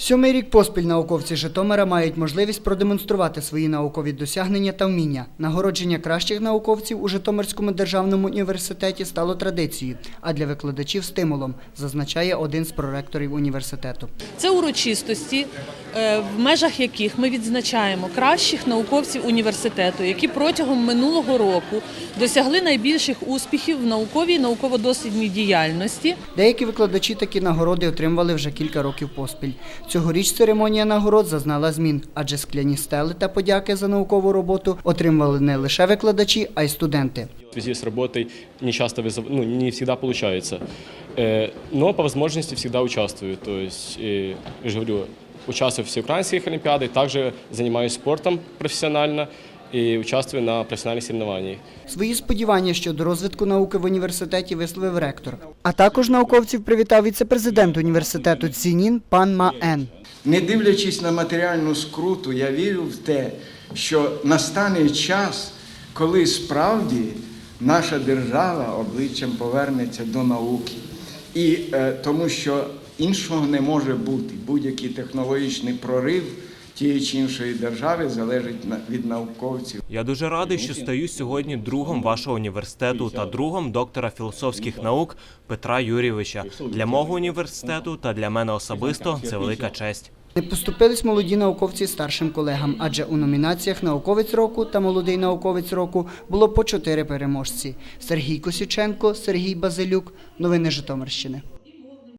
Сьомий рік поспіль науковці Житомира мають можливість продемонструвати свої наукові досягнення та вміння. Нагородження кращих науковців у Житомирському державному університеті стало традицією, а для викладачів стимулом, зазначає один з проректорів університету. Це урочистості, в межах яких ми відзначаємо кращих науковців університету, які протягом минулого року досягли найбільших успіхів в науковій і науково-дослідній діяльності. Деякі викладачі такі нагороди отримували вже кілька років поспіль. Цьогоріч церемонія нагород зазнала змін, адже скляні стели та подяки за наукову роботу отримували не лише викладачі, а й студенти. В связи с работой не часто, вызыв- ну, не всегда получается. Э, Но по возможности всегда участвую. То есть, э, я же говорю, участвую в всеукраинских олимпиадах, также занимаюсь спортом профессионально и участвую на профессиональных соревнованиях. Свої сподівання щодо розвитку науки в університеті висловив ректор. А також науковців привітав віце-президент університету Цзінін пан Ма Ен. Не дивлячись на матеріальну скруту, я вірю в те, що настане час, коли справді наша держава обличчям повернеться до науки. І е, тому що іншого не може бути. Будь-який технологічний прорив тієї чи іншої держави залежить на- від науковців. Я дуже радий, що стаю сьогодні другом вашого університету та другом доктора філософських наук Петра Юрійовича. Для мого університету та для мене особисто це велика честь. Не поступились молоді науковці старшим колегам, адже у номінаціях Науковець року та Молодий науковець року було по чотири переможці: Сергій Косюченко, Сергій Базилюк. Новини Житомирщини.